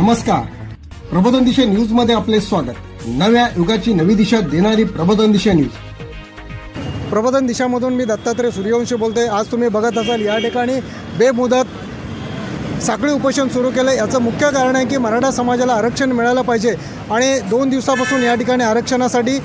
नमस्कार. प्रबोधन दिशा न्यूजमध्ये आपले स्वागत. नव्या युगाची नवी दिशा देणारी प्रबोधन दिशा न्यूज. प्रबोधन दिशामधून मी दत्तात्रय सूर्यवंशी बोलतोय. आज तुम्ही बघत असाल या ठिकाणी बेमुदत साखळी उपोषण सुरू केलं याचं मुख्य कारण आहे की मराठा समाजाला आरक्षण मिळालं पाहिजे. आणि दोन दिवसापासून या ठिकाणी आरक्षणासाठी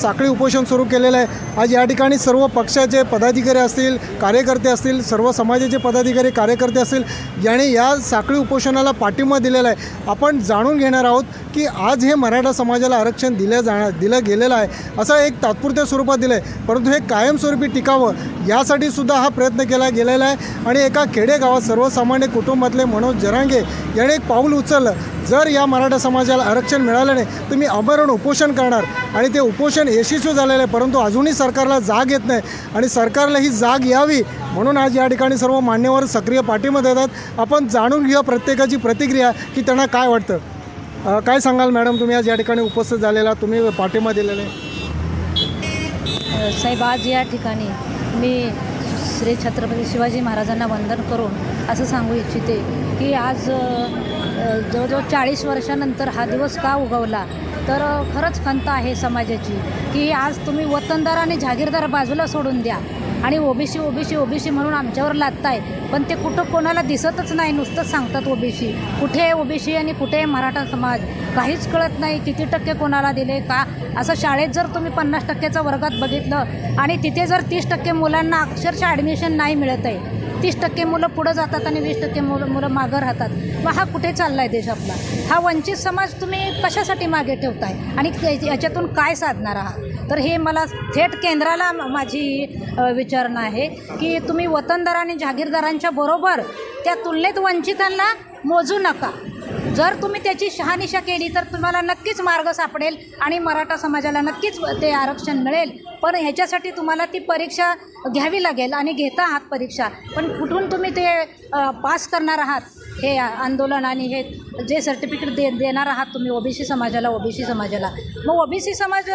साखळी उपोषण सुरू केलेलं आहे. आज या ठिकाणी सर्व पक्षाचे पदाधिकारी असतील कार्यकर्ते असतील सर्व समाजाचे पदाधिकारी कार्यकर्ते असतील याने या साखळी उपोषणाला पाठिंबा दिलेला आहे. आपण जाणून घेणार आहोत की आज हे मराठा समाजाला आरक्षण दिलं जाणार दिलं गेलेलं आहे असं एक तात्पुरत्या स्वरूपात दिलं आहे परंतु हे कायमस्वरूपी टिकावं यासाठी सुद्धा हा प्रयत्न केला गेलेला आहे. आणि एका खेडेगावात सर्वसामान्य कुटुंबातले मनोज जरांगे याने एक पाऊल उचललं. जर या मराठा समाजाला आरक्षण मिळालं नाही तर मी अमरण उपोषण करणार आणि ते उपोषण यशस्वी झालेलं आहे परंतु अजूनही सरकारला जाग येत नाही आणि सरकारला ही जाग यावी म्हणून आज या ठिकाणी सर्व मान्यवर सक्रिय पाठिंबा देतात. आपण जाणून घेऊया प्रत्येकाची प्रतिक्रिया की त्यांना काय वाटतं. काय सांगाल मॅडम तुम्ही? आज या ठिकाणी उपस्थित झालेला तुम्ही पाठिंबा दिलेला आहे. साहेब आज या ठिकाणी मी श्री छत्रपती शिवाजी महाराजांना वंदन करून असं सांगू इच्छिते की आज जवळजवळ चाळीस वर्षानंतर हा दिवस का उगवला? तर खरंच खंत आहे समाजाची की आज तुम्ही वतनदार आणि जहागीरदार बाजूला सोडून द्या. आणि ओबीसी ओबीसी ओबीसी म्हणून आमच्यावर लादताय पण ते कुठं कोणाला दिसतच नाही नुसतंच सांगतात ओबीसी. कुठे आहे ओबीसी आणि कुठे आहे मराठा समाज? काहीच कळत नाही किती टक्के कोणाला दिले का? असं शाळेत जर तुम्ही पन्नास टक्क्याच्या वर्गात बघितलं आणि तिथे जर तीस टक्के मुलांना अक्षरशः ॲडमिशन नाही मिळत आहे तीस टक्के मुलं पुढं जातात आणि वीस टक्के मुलं मुलं मागं राहतात. मग हा कुठे चालला आहे देश आपला? हा वंचित समाज तुम्ही कशासाठी मागे ठेवताय? आणि याच्यातून काय साधणार आहात? तर हे मला थेट केंद्राला माझी विचारणा आहे की तुम्ही वतनदार आणि जहागीरदारांच्या बरोबर त्या तुलनेत वंचितांना मोजू नका. जर तुम्ही त्याची शहानिशा केली तर तुम्हाला नक्कीच मार्ग सापडेल आणि मराठा समाजाला नक्कीच ते आरक्षण मिळेल. पण ह्याच्यासाठी तुम्हाला ती परीक्षा घ्यावी लागेल आणि घेता आहात परीक्षा. पण कुठून तुम्ही ते पास करणार आहात? हे आंदोलन आणि हे जे सर्टिफिकेट दे देणार आहात तुम्ही ओबीसी समाजाला ओबीसी समाजाला. मग ओबीसी समाज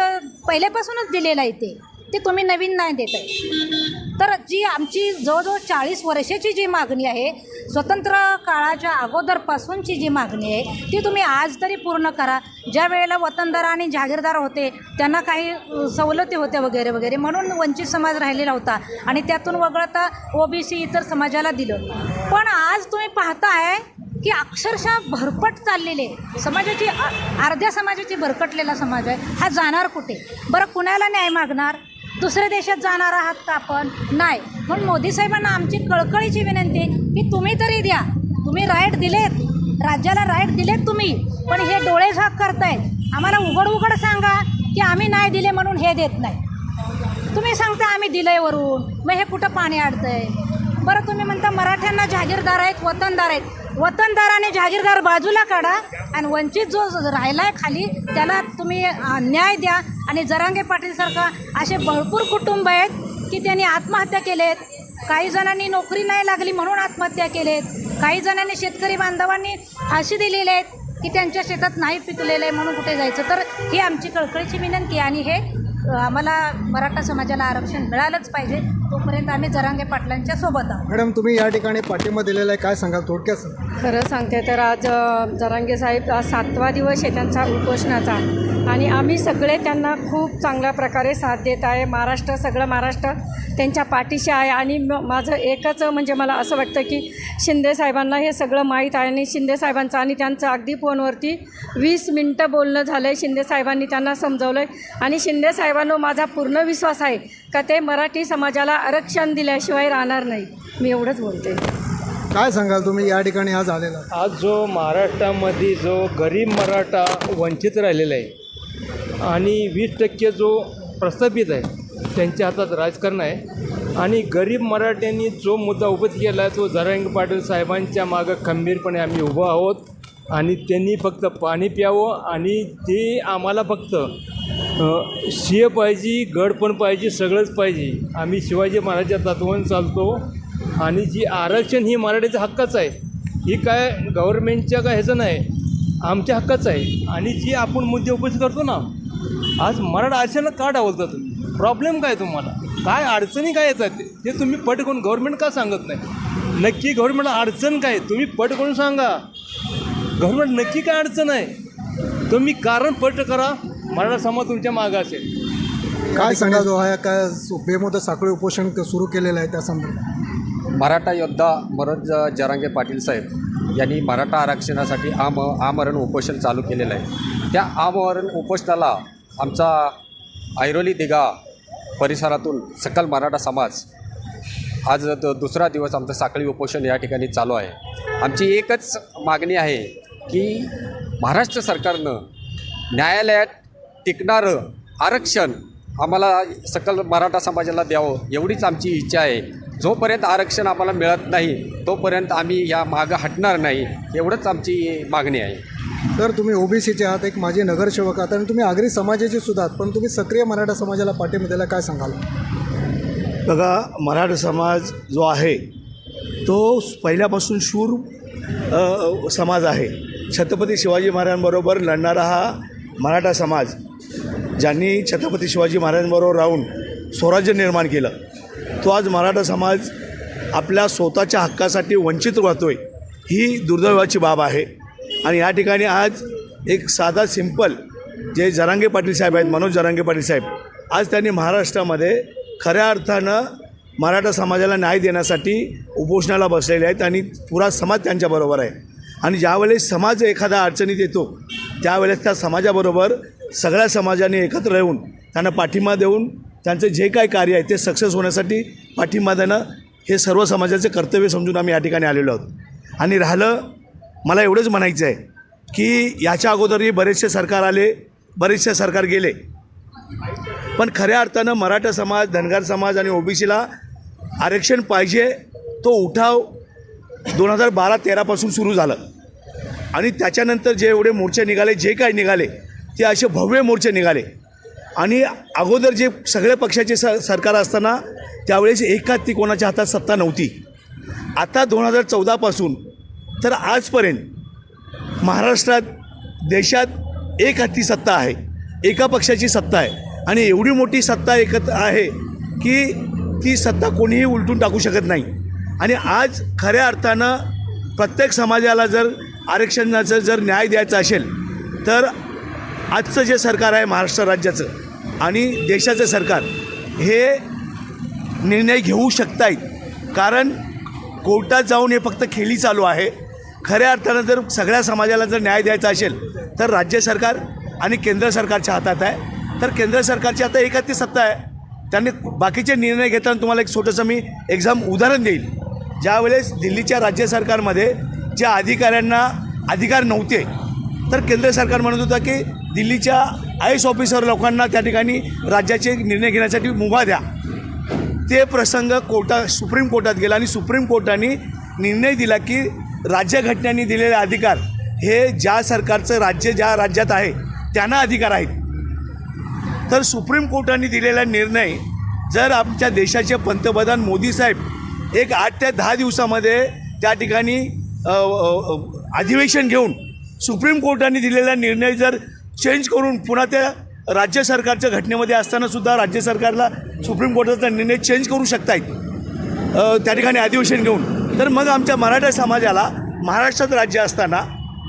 पहिल्यापासूनच दिलेला आहे ते. ते तुम्ही नवीन नाही देत आहे. तर जी आमची जवळजवळ चाळीस वर्षाची जी मागणी आहे स्वतंत्र काळाच्या अगोदरपासूनची जी मागणी आहे ती तुम्ही आज तरी पूर्ण करा. ज्या वेळेला वतनदार आणि जहागीरदार होते त्यांना काही सवलती होत्या वगैरे वगैरे म्हणून वंचित समाज राहिलेला होता आणि त्यातून वगळता ओबीसी इतर समाजाला दिलं. पण आज तुम्ही पाहताय की अक्षरशः भरपट चाललेले समाजाची अर्ध्या समाजाची भरकटलेला समाज आहे. हा जाणार कुठे? बरं कुणाला न्याय मागणार? दुसऱ्या देशात जाणार आहात का आपण? नाही. म्हणून मोदी साहेबांना आमची कळकळीची विनंती की तुम्ही तरी द्या. तुम्ही राईट दिलेत. राज्याला राईट दिलेत तुम्ही. पण हे डोळे झाक करतायत. आम्हाला उघड उघड सांगा की आम्ही नाही दिले म्हणून हे देत नाही. तुम्ही सांगता आम्ही दिलंय वरून. मग हे कुठं पाणी अडतंय बरं तुम्ही म्हणता मराठ्यांना जहागीरदार आहेत वतनदार आहेत. वतनदार आणि जहागीरदार बाजूला काढा आणि वंचित जो राहिला आहे खाली त्याला तुम्ही न्याय द्या. आणि जरांगे पाटीलसारखा असे भरपूर कुटुंब आहेत की त्यांनी आत्महत्या केलेत. काही जणांनी नोकरी नाही लागली म्हणून आत्महत्या केलेत. काही जणांनी शेतकरी बांधवांनी फाशी दिलेले आहेत की त्यांच्या शेतात नाही पिकलेलं आहे म्हणून कुठे जायचं. तर ही आमची कळकळीची विनंती आणि हे आम्हाला मराठा समाजाला आरक्षण मिळालंच पाहिजे. तोपर्यंत आम्ही जरांगे पाटलांच्या सोबत आहोत. मॅडम तुम्ही या ठिकाणी पाठिंबा दिलेला आहे. काय सांगाल थोडक्यात? सांगा. खरं सांगते तर आज अ, जरांगे साहेब आज सातवा दिवस आहे त्यांचा उपोषणाचा. आणि आम्ही सगळे त्यांना खूप चांगल्या प्रकारे साथ देत आहे. महाराष्ट्र सगळं महाराष्ट्र त्यांच्या पाठीशी आहे. आणि म माझं एकच म्हणजे मला असं वाटतं की शिंदे साहेबांना हे सगळं माहीत आहे. आणि शिंदे साहेबांचं आणि त्यांचं अगदी फोनवरती वीस मिनटं बोलणं झालं आहे शिंदे साहेबांनी त्यांना समजवलं आहे आणि शिंदे साहेबांनो माझा पूर्ण विश्वास आहे का ते मराठी समाजाला आरक्षण दिल्याशिवाय राहणार नाही. मी एवढंच बोलते. काय सांगाल तुम्ही? या ठिकाणी आज आलेला आज जो महाराष्ट्रामध्ये जो गरीब मराठा वंचित राहिलेला आहे आणि वीस टक्के जो प्रस्थापित आहे त्यांच्या हातात राजकारण आहे. आणि गरीब मराठ्यांनी जो मुद्दा उपत केला आहे तो जरांग पाटील साहेबांच्या मागं खंबीरपणे आम्ही उभं आहोत आणि त्यांनी फक्त पाणी प्यावं आणि ते आम्हाला फक्त शिय पाहिजे गड पण पाहिजे सगळंच पाहिजे. आम्ही शिवाजी महाराजच्या तत्वानं चालतो. आणि जी आरक्षण ही मराठीचा हक्काच आहे. ही काय गव्हर्नमेंटच्या काय ह्याचं नाही आमच्या हक्काचं आहे. आणि जी आपण मुद्दे उपस्थित करतो ना आज मराठा आरक्षणाला का डावलता तुम्ही? प्रॉब्लेम काय तुम्हाला? काय अडचणी काय येतात? ते तुम्ही पटकून गव्हर्मेंट गव्हर्नमेंट का सांगत नाही? नक्की गव्हर्नमेंटला अडचण काय? तुम्ही पटकून सांगा. गव्हर्नमेंट नक्की काय अडचण आहे? तुम्ही कारण पट करा. मराठा समाज तुमच्या मागं असेल. काय सांगा जो आहे काय बेमुदत साखळी उपोषण क- सुरू केलेलं आहे त्या संदर्भात. मराठा योद्धा मनोज जरांगे पाटील साहेब यांनी मराठा आरक्षणासाठी आम आमरण उपोषण चालू केलेलं आहे. त्या आमरण उपोषणाला आमचा ऐरोली दिघा परिसरातून सकल मराठा समाज आज द दुसरा दिवस आमचं साखळी उपोषण या ठिकाणी चालू आहे. आमची एकच मागणी आहे की महाराष्ट्र सरकारनं न्यायालयात टिकणारं आरक्षण आम्हाला सकल मराठा समाजाला द्यावं एवढीच आमची इच्छा आहे. जोपर्यंत आरक्षण आम्हाला मिळत नाही तोपर्यंत आम्ही या मागं हटणार नाही एवढंच आमची मागणी आहे. तर तुम्ही ओबीसीचे आहात एक माजी नगरसेवक आहात आणि तुम्ही आगरी समाजाचे सुद्धा आहात पण तुम्ही सक्रिय मराठा समाजाला पाठिंबा द्यायला काय सांगाल? बघा मराठा समाज जो आहे तो पहिल्यापासून शूर समाज आहे. छत्रपती शिवाजी महाराजांबरोबर लढणारा हा मराठा समाज ज्यांनी छत्रपती शिवाजी महाराजांबरोबर राहून स्वराज्य निर्माण केलं तो आज मराठा समाज आपल्या स्वतःच्या हक्कासाठी वंचित राहतो आहे ही दुर्दैवाची बाब आहे. आणि या ठिकाणी आज एक साधा सिंपल जे जरांगे पाटील साहेब आहेत मनोज जरांगे पाटील साहेब आज त्यांनी महाराष्ट्रामध्ये खऱ्या अर्थानं मराठा समाजाला न्याय देण्यासाठी उपोषणाला बसलेले आहेत आणि पुरा समाज त्यांच्याबरोबर आहे. आणि ज्यावेळेस समाज एखादा अडचणीत येतो त्यावेळेस त्या समाजाबरोबर सगळ्या समाजाने एकत्र येऊन त्यांना पाठिंबा देऊन त्यांचं जे काय कार्य आहे ते सक्सेस होण्यासाठी पाठिंबा देणं हे सर्व समाजाचे कर्तव्य समजून आम्ही या ठिकाणी आलेलो आहोत. आणि राहिलं मला एवढंच म्हणायचं आहे की याच्या अगोदरही बरेचसे सरकार आले बरेचसे सरकार गेले. पण खऱ्या अर्थानं मराठा समाज धनगर समाज आणि ओबीसीला आरक्षण पाहिजे तो उठाव दोन हजार बारा तेरापासून सुरू झालं. आणि त्याच्यानंतर जे एवढे मोर्चे निघाले जे काय निघाले ते असे भव्य मोर्चे निघाले. आणि अगोदर जे सगळ्या पक्षाचे स सरकार असताना त्यावेळेस एकात ती कोणाच्या हातात सत्ता नव्हती. आता दोन हजार चौदापासून तर आजपर्यंत महाराष्ट्रात देशात एक हाती सत्ता आहे. एका पक्षाची सत्ता आहे. आणि एवढी मोठी सत्ता एकत्र आहे की ती सत्ता कोणीही उलटून टाकू शकत नाही. आणि आज खऱ्या अर्थानं प्रत्येक समाजाला जर आरक्षणाचं जर न्याय द्यायचा असेल तर आजचं जे सरकार आहे महाराष्ट्र राज्याचं आणि देशाचं सरकार हे निर्णय घेऊ शकतायत. कारण कोर्टात जाऊन हे फक्त खेळी चालू आहे. खऱ्या अर्थानं जर सगळ्या समाजाला जर न्याय द्यायचा असेल तर राज्य सरकार आणि केंद्र सरकारच्या हातात आहे. तर केंद्र सरकारची आता एकाच ती सत्ता आहे. त्यांनी बाकीचे निर्णय घेताना तुम्हाला एक छोटंसं मी एक्झाम उदाहरण देईल. ज्यावेळेस दिल्लीच्या राज्य सरकारमध्ये ज्या अधिकाऱ्यांना अधिकार नव्हते तर केंद्र सरकार म्हणत होतं की दिल्लीच्या आय एस ऑफिसर लोकांना त्या ठिकाणी राज्याचे निर्णय घेण्यासाठी मुभा द्या. ते प्रसंग कोर्टा सुप्रीम कोर्टात गेला आणि सुप्रीम कोर्टाने निर्णय दिला की राज्यघटनेने दिलेले अधिकार हे ज्या सरकारचं राज्य ज्या राज्यात आहे त्यांना अधिकार आहेत. तर सुप्रीम कोर्टाने दिलेला निर्णय जर आमच्या देशाचे पंतप्रधान मोदी साहेब एक आठ ते दहा दिवसामध्ये त्या ठिकाणी अधिवेशन घेऊन सुप्रीम कोर्टाने दिलेला निर्णय जर चेंज करून पुन्हा त्या राज्य सरकारच्या घटनेमध्ये असतानासुद्धा राज्य सरकारला सुप्रीम कोर्टाचा निर्णय चेंज करू शकतायत. त्या ठिकाणी अधिवेशन घेऊन. तर मग आमच्या मराठा समाजाला महाराष्ट्रात राज्य असताना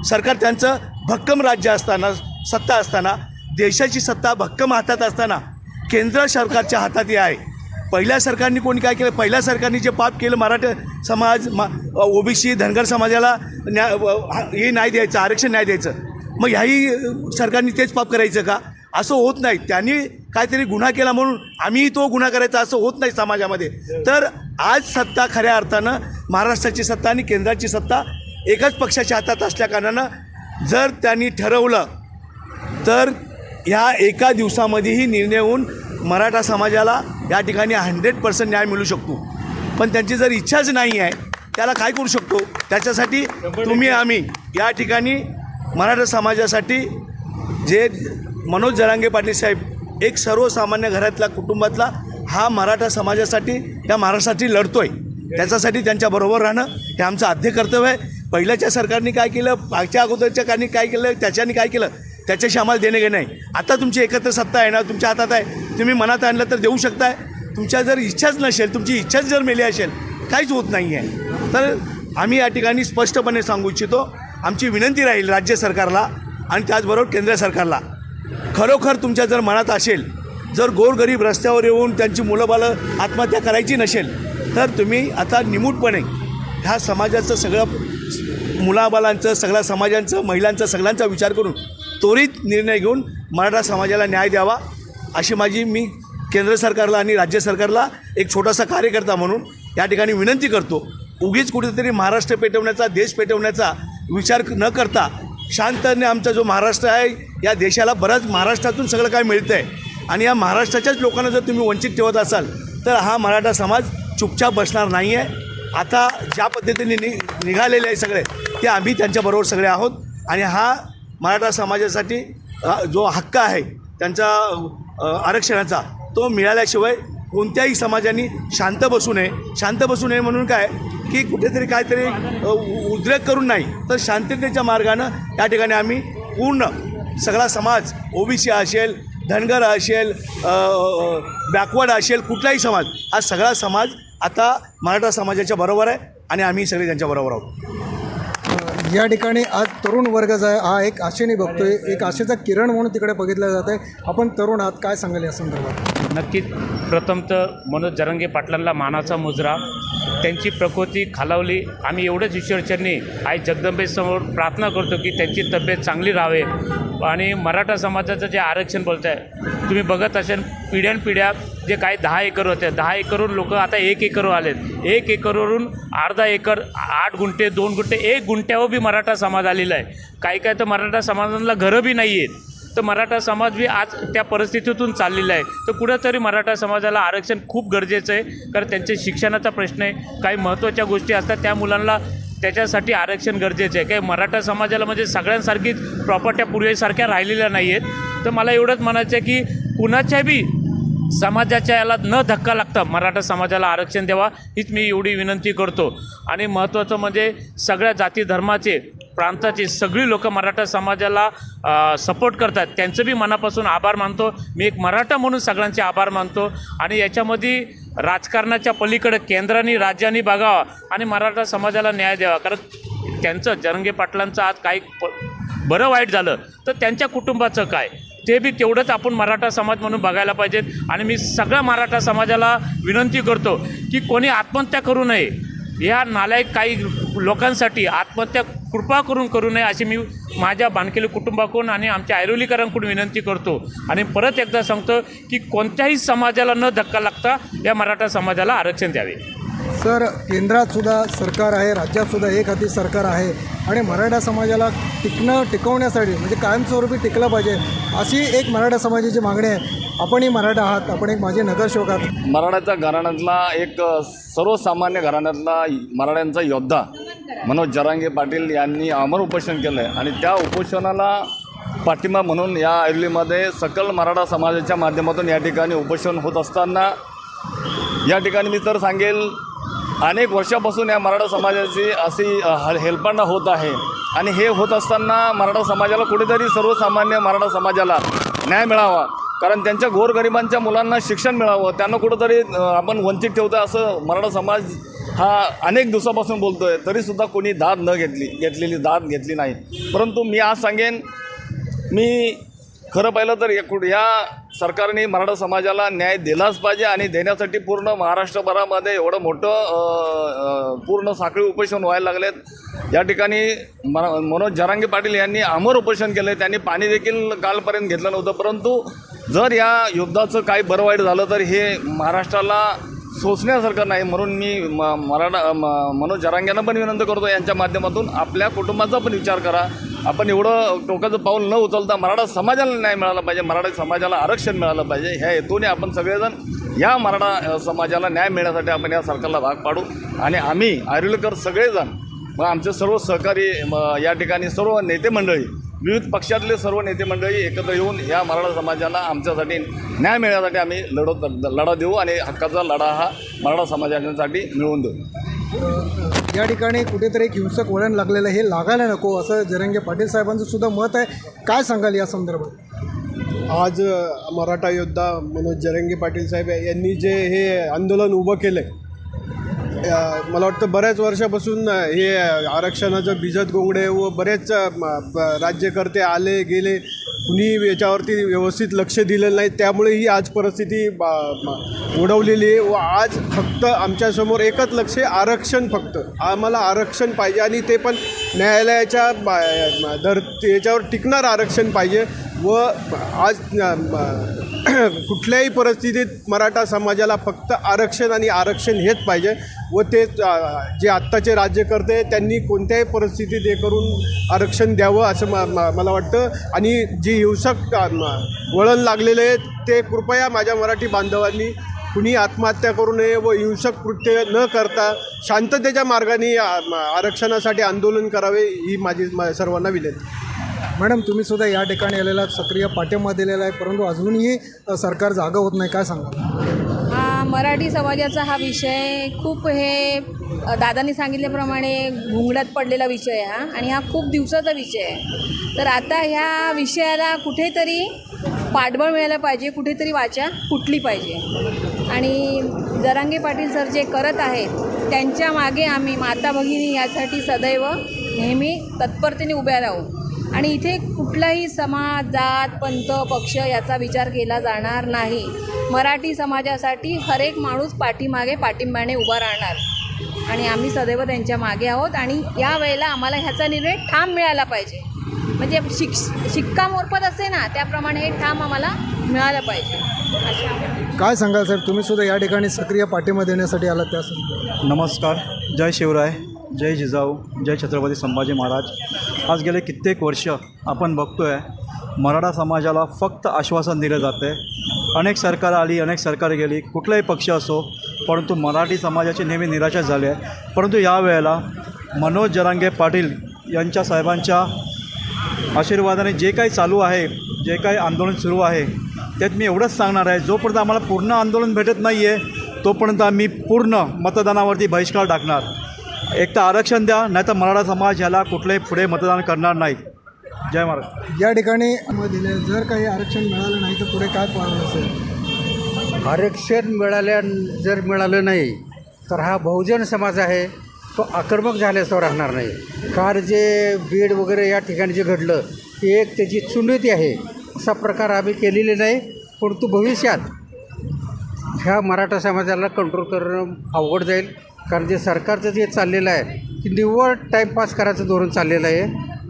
सरकार त्यांचं भक्कम राज्य असताना सत्ता असताना देशाची सत्ता भक्कम हातात असताना केंद्र सरकारच्या हातात हे आहे. पहिल्या सरकारने कोणी काय केलं? पहिल्या सरकारने जे पाप केलं मराठा समाज मा ओबीसी धनगर समाजाला न्याय व- हे नाही द्यायचं आरक्षण नाही द्यायचं. मग ह्याही सरकारने तेच पाप करायचं का? असं होत नाही. त्यांनी काहीतरी गुन्हा केला म्हणून आम्हीही तो गुन्हा करायचा असं होत नाही समाजामध्ये. तर आज सत्ता खऱ्या अर्थानं महाराष्ट्राची सत्ता आणि केंद्राची सत्ता एकाच पक्षाच्या हातात असल्याकारणानं जर त्यांनी ठरवलं तर ह्या एका दिवसामध्येही निर्णय होऊन मराठा समाजाला या ठिकाणी हंड्रेड पर्सेंट न्याय मिळू शकतो. पण त्यांची जर इच्छाच नाही आहे त्याला काय करू शकतो? त्याच्यासाठी तुम्ही आम्ही या ठिकाणी मराठा समाजासाठी जे मनोज जरांगे पाटील साहेब एक सर्वसामान्य घरातला कुटुंबातला हा मराठा समाजासाठी या महाराष्ट्रासाठी लढतो आहे त्याच्यासाठी त्यांच्याबरोबर राहणं हे आमचं आद्य कर्तव्य आहे. पहिल्याच्या सरकारने काय केलं मागच्या अगोदरच्या कारणी काय केलं त्याच्याने काय केलं त्याच्याशी आम्हाला देणं घेणं नाही. आता तुमची एकत्र सत्ता येणार तुमच्या हातात आहे. तुम्ही मनात आणलं तर देऊ शकताय. तुमच्या जर इच्छाच नसेल तुमची इच्छाच जर मेली असेल काहीच होत नाही आहे तर आम्ही या ठिकाणी स्पष्टपणे सांगू इच्छितो आमची विनंती राहील राज्य सरकारला आणि त्याचबरोबर केंद्र सरकारला. खरोखर तुमच्या जर मनात असेल जर गोरगरीब रस्त्यावर येऊन त्यांची मुलं बालं आत्महत्या करायची नसेल तर तुम्ही आता निमूटपणे ह्या समाजाचं सगळं मुलाबालांचं सगळ्या समाजांचं महिलांचा सगळ्यांचा विचार करून त्वरित निर्णय घेऊन मराठा समाजाला न्याय द्यावा अशी माझी मी केंद्र सरकारला आणि राज्य सरकारला एक छोटासा कार्यकर्ता म्हणून या ठिकाणी विनंती करतो. उगीच कुठेतरी महाराष्ट्र पेटवण्याचा देश पेटवण्याचा विचार न करता शांतने आमचा जो महाराष्ट्र आहे या देशाला बराच महाराष्ट्रातून सगळं काय मिळतं आहे आणि या महाराष्ट्राच्याच लोकांना जर तुम्ही वंचित ठेवत असाल तर हा मराठा समाज चुपचाप बसणार नाही आहे आता ज्या पद्धतीने नि निघालेले आहे सगळे ते आम्ही त्यांच्याबरोबर सगळे आहोत. आणि हा मराठा समाजासाठी जो हक्क आहे त्यांचा आरक्षणाचा तो मिळाल्याशिवाय कोणत्याही समाजाने शांत बसू नये. शांत बसू नये म्हणून काय? की कुठेतरी काहीतरी उद्रेक करून नाही तर शांततेच्या मार्गानं या ठिकाणी आम्ही पूर्ण सगळा समाज ओबीसी असेल धनगर असेल बॅकवर्ड असेल कुठलाही समाज हा सगळा समाज आता मराठा समाजाच्या बरोबर आहे आणि आम्ही सगळे त्यांच्याबरोबर आहोत. या ठिकाणी आज तरुण वर्ग जो आहे हा एक आशेने बघतोय. एक आशेचा किरण म्हणून तिकडे बघितलं जात आहे. आपण तरुण आहात काय सांगाल या संदर्भात? नक्कीच. प्रथम तर मनोज जरंगे पाटलांना मानाचा मुजरा. त्यांची प्रकृती खालावली. आम्ही एवढंच ईश्वरचरणी आई जगदंबेसमोर प्रार्थना करतो की त्यांची तब्येत चांगली राहावे. आणि मराठा समाजाचं जे आरक्षण बोलत आहे तुम्ही बघत असेल पिढ्यानपिढ्या जे काही दहा एकर होते दहा एकरवरून लोक आता एक एकरवर आलेत. एक एकरवरून अर्धा एकर आठ गुंठे दोन गुंठे एक गुंठ्यावर बी मराठा समाज आलेला आहे. काही काय तर मराठा समाजाला घरं बी नाही आहेत तर मराठा समाज बी आज त्या परिस्थितीतून चाललेला आहे. तर कुठंतरी मराठा समाजाला आरक्षण खूप गरजेचं आहे कारण त्यांचे शिक्षणाचा प्रश्न आहे काही महत्त्वाच्या गोष्टी असतात त्या मुलांना त्याच्यासाठी आरक्षण गरजेचं आहे. काही मराठा समाजाला म्हणजे सगळ्यांसारखीच प्रॉपर्ट्या पूर्वीसारख्या राहिलेल्या नाही आहेत तर मला एवढंच म्हणायचं आहे की कुणाच्या बी समाजाच्या याला न धक्का लागता मराठा समाजाला आरक्षण द्यावा हीच मी एवढी विनंती करतो. आणि महत्त्वाचं म्हणजे सगळ्या जाती धर्माचे प्रांताची सगळी लोक मराठा समाजाला सपोर्ट करतात. त्यांचं बी मनापासून आभार मानतो. मी एक मराठा म्हणून सगळ्यांचे आभार मानतो. आणि याच्यामध्ये राजकारणाच्या पलीकडे केंद्राने राज्यांनी बघावा आणि मराठा समाजाला न्याय द्यावा. कारण त्यांचं जरंगे पाटलांचं आज काही प बरं वाईट झालं तर त्यांच्या कुटुंबाचं काय? ते बी तेवढंच आपण मराठा समाज म्हणून बघायला पाहिजेत. आणि मी सगळ्या मराठा समाजाला विनंती करतो की कोणी आत्महत्या करू नये. या नालायक काही लोकांसाठी आत्महत्या कृपा करून करू नये अशी मी माझ्या बांधकेली कुटुंबाकडून आणि आमच्या ऐरोलीकरांकडून विनंती करतो. आणि परत एकदा सांगतो की कोणत्याही समाजाला न धक्का लागता या मराठा समाजाला आरक्षण द्यावे. सर केंद्रात सुद्धा सरकार आहे राज्यात सुद्धा एक हाती सरकार आहे आणि मराठा समाजाला टिकणं टिकवण्यासाठी म्हणजे कायमस्वरूपी टिकलं पाहिजे अशी एक मराठा समाजाची मागणी आहे. आपणही मराठा आहात आपण एक माझे नगरसेवक आहात. मराठ्याच्या घराण्यातला एक सर्वसामान्य घराण्यातला मराठ्यांचा योद्धा मनोज जरांगे पाटील यांनी अमर उपोषण केलं आहे आणि त्या उपोषणाला पाठिंबा म्हणून या ऐरलीमध्ये सकल मराठा समाजाच्या माध्यमातून या ठिकाणी उपोषण होत असताना या ठिकाणी मी तर सांगेल अनेक वर्षापासून या मराठा समाजाची अशी अ, हेलपांडा होत आहे. आणि हे होत असताना मराठा समाजाला कुठेतरी सर्वसामान्य मराठा समाजाला न्याय मिळावा. कारण त्यांच्या गोरगरिबांच्या मुलांना शिक्षण मिळावं. त्यांना कुठंतरी आपण वंचित ठेवतो असं मराठा समाज हा अनेक दिवसापासून बोलतो आहे तरीसुद्धा कोणी दाद न घेतली घेतलेली दाद घेतली नाही. परंतु मी आज सांगेन मी खरं पाहिलं तर एकूण या सरकारने मराठा समाजाला न्याय दिलाच पाहिजे आणि देण्यासाठी पूर्ण महाराष्ट्रभरामध्ये एवढं मोठं पूर्ण साखळी उपोषण व्हायला लागलेत. या ठिकाणी मनोज जरांगे पाटील यांनी अमर उपोषण केलं आहे त्यांनी पाणी देखील कालपर्यंत घेतलं नव्हतं. परंतु जर या युद्धाचं काही बरं वाईट झालं तर हे महाराष्ट्राला सोसण्यासारखं नाही म्हणून मी म मराठा म मनोज जरांग्यांना पण विनंती करतो यांच्या माध्यमातून आपल्या कुटुंबाचा पण विचार करा. आपण एवढं टोकाचं पाऊल न उचलता मराठा समाजाला न्याय मिळाला पाहिजे मराठा समाजाला आरक्षण मिळालं पाहिजे. ह्या हेतूने आपण सगळेजण या मराठा समाजाला न्याय मिळण्यासाठी आपण या सरकारला भाग पाडू. आणि आम्ही आरुलकर सगळेजण मग आमचे सर्व सहकारी म, या ठिकाणी सर्व नेते मंडळी विविध पक्षातले सर्व नेते मंडळी एकत्र येऊन या मराठा समाजाला आमच्यासाठी न्याय मिळण्यासाठी आम्ही लढत लढा देऊ आणि हक्काचा लढा हा मराठा समाजासाठी मिळवून देऊ. या ठिकाणी कुठेतरी एक हिंसक वळण लागलेलं हे लागायला नको असं जरंगे पाटील साहेबांचं सुद्धा मत आहे. काय सांगाल या संदर्भात? आज मराठा योद्धा मनोज जरंगे पाटील साहेब यांनी जे हे आंदोलन उभं केलं आहे मला वाटतं बऱ्याच वर्षापासून हे आरक्षणाचं बिजत गोंगडे व बरेच म, ब- राज्यकर्ते आले गेले कुणी याच्यावरती व्यवस्थित लक्ष दिलेलं नाही. त्यामुळे ही आज परिस्थिती ओढवलेली आहे. व आज फक्त आमच्यासमोर एकच लक्ष आहे आरक्षण फक्त. आम्हाला आरक्षण पाहिजे आणि ते पण न्यायालयाच्या धर दर याच्यावर टिकणार आरक्षण पाहिजे. व आज कुठल्याही परिस्थितीत मराठा समाजाला फक्त आरक्षण आणि आरक्षण हेच पाहिजे व ते जे आत्ताचे राज्यकर्ते त्यांनी कोणत्याही परिस्थितीत हे करून आरक्षण द्यावं असं म मला वाटतं. आणि जी हिंसक वळण लागलेले आहेत ते कृपया माझ्या मराठी बांधवांनी कुणी आत्महत्या करू नये व हिंसक कृत्य न करता शांततेच्या मार्गाने आरक्षणासाठी आंदोलन करावे ही माझी म- सर्वांना विनंती. मॅडम तुम्ही सुद्धा या ठिकाणी आलेला सक्रिय पाठिंबा दिलेला आहे परंतु अजूनही सरकार जागा होत नाही काय सांगा हा मराठी समाजाचा हा विषय खूप हे दादांनी सांगितल्याप्रमाणे घुंगडात पडलेला विषय हा. आणि हा खूप दिवसाचा विषय आहे. तर आता ह्या विषयाला कुठेतरी पाठबळ मिळायला पाहिजे कुठेतरी वाचा फुटली पाहिजे. आणि जरांगे पाटील सर जे करत आहेत त्यांच्या मागे आम्ही माता भगिनी यासाठी सदैव नेहमी तत्परतेने उभ्या राहू. आणि इथे कुठलाही समाज जात पंथ पक्ष याचा विचार केला जाणार नाही. मराठी समाजासाठी हरेक माणूस पाठीमागे पाठिंब्याने उभा राहणार. आणि आम्ही सदैव त्यांच्या मागे आहोत आणि या वेळेला आम्हाला ह्याचा निर्णय ठाम मिळाला पाहिजे. म्हणजे शिक शिक्कामोर्फत असे ना त्याप्रमाणे हे ठाम आम्हाला मिळालं पाहिजे. काय सांगाल साहेब तुम्ही सुद्धा या ठिकाणी सक्रिय पाठिंबा देण्यासाठी आलात त्या. नमस्कार. जय शिवराय. जय जिजाऊ जय छत्रपती संभाजी महाराज. आज गेले कित्येक वर्ष आपण बघतो आहे मराठा समाजाला फक्त आश्वासन दिलं जातं आहे अनेक सरकार आली अनेक सरकार गेली कुठलाही पक्ष असो परंतु मराठी समाजाची नेहमी निराशा झाली आहे. परंतु यावेळेला मनोज जरांगे पाटील यांच्या साहेबांच्या आशीर्वादाने जे काही चालू आहे जे काही आंदोलन सुरू आहे त्यात मी एवढंच सांगणार आहे जोपर्यंत आम्हाला पूर्ण आंदोलन भेटत नाही आहे तोपर्यंत आम्ही पूर्ण मतदानावरती बहिष्कार टाकणार. एक तर आरक्षण द्या नाही तर मराठा समाज ह्याला कुठलंही पुढे मतदान करणार नाही. जय महाराज. या ठिकाणी दिले जर काही आरक्षण मिळालं नाही तर पुढे काय पाहावं असेल? आरक्षण मिळाल्या जर मिळालं नाही तर हा बहुजन समाज आहे तो आक्रमक झाल्याचं राहणार नाही. कार जे बीड वगैरे या ठिकाणी जे घडलं ती एक त्याची चुनवती आहे असा प्रकार आम्ही केलेले नाही परंतु भविष्यात ह्या मराठा समाजाला कंट्रोल करणं अवघड जाईल. कारण जे सरकारचं जे चाललेलं आहे की निव्वळ टाईमपास करायचं धोरण चाललेलं आहे.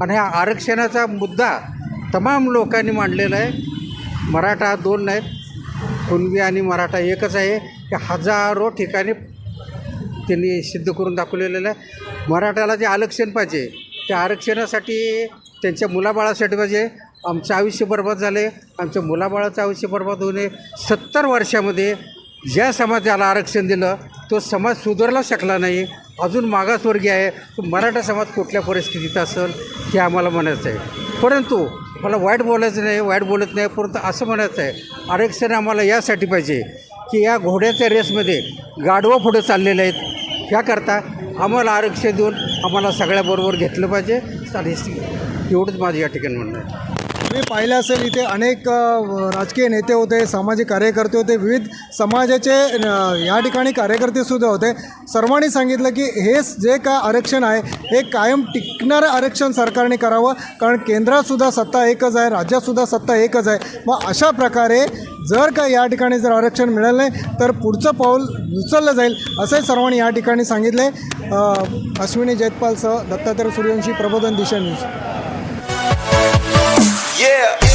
आणि ह्या आरक्षणाचा मुद्दा तमाम लोकांनी मांडलेला आहे. मराठा दोन नाहीत कुणबी आणि मराठा एकच आहे. हे हजारो ठिकाणी त्यांनी सिद्ध करून दाखवलेलं आहे. मराठ्याला जे आरक्षण पाहिजे त्या आरक्षणासाठी त्यांच्या मुलाबाळासाठी पाहिजे. आमचं आयुष्य बर्बाद झाले आमच्या मुलाबाळाचं आयुष्य बर्बाद नये. सत्तर वर्षामध्ये ज्या समाजाला आरक्षण दिलं तो समाज सुधारला शकला नाही. अजून मागासवर्गीय आहे. तो मराठा समाज कुठल्या परिस्थितीत असेल हे आम्हाला म्हणायचं आहे. परंतु मला वाईट बोलायचं नाही वाईट बोलत नाही परंतु असं म्हणायचं आहे आरक्षण आम्हाला यासाठी पाहिजे की या घोड्याच्या रेसमध्ये गाढवं पुढं चाललेले आहेत. ह्याकरता आम्हाला आरक्षण देऊन आम्हाला सगळ्याबरोबर घेतलं पाहिजे. आणि एवढंच माझं या ठिकाणी म्हणणं आहे. तुम्ही पाहिलं असेल इथे अनेक राजकीय नेते होते सामाजिक कार्यकर्ते होते विविध समाजाचे या ठिकाणी कार्यकर्तेसुद्धा होते. सर्वांनी सांगितलं की हे जे काय आरक्षण आहे हे कायम टिकणारं आरक्षण सरकारने करावं कारण केंद्रातसुद्धा सत्ता एकच आहे राज्यातसुद्धा सत्ता एकच आहे. मग अशा प्रकारे जर का या ठिकाणी जर आरक्षण मिळालं नाही तर पुढचं पाऊल उचललं जाईल असंही सर्वांनी या ठिकाणी सांगितले अश्विनी जयतपालसह दत्तात्रय सूर्यवंशी प्रबोधन दिशा न्यूज. Yeah.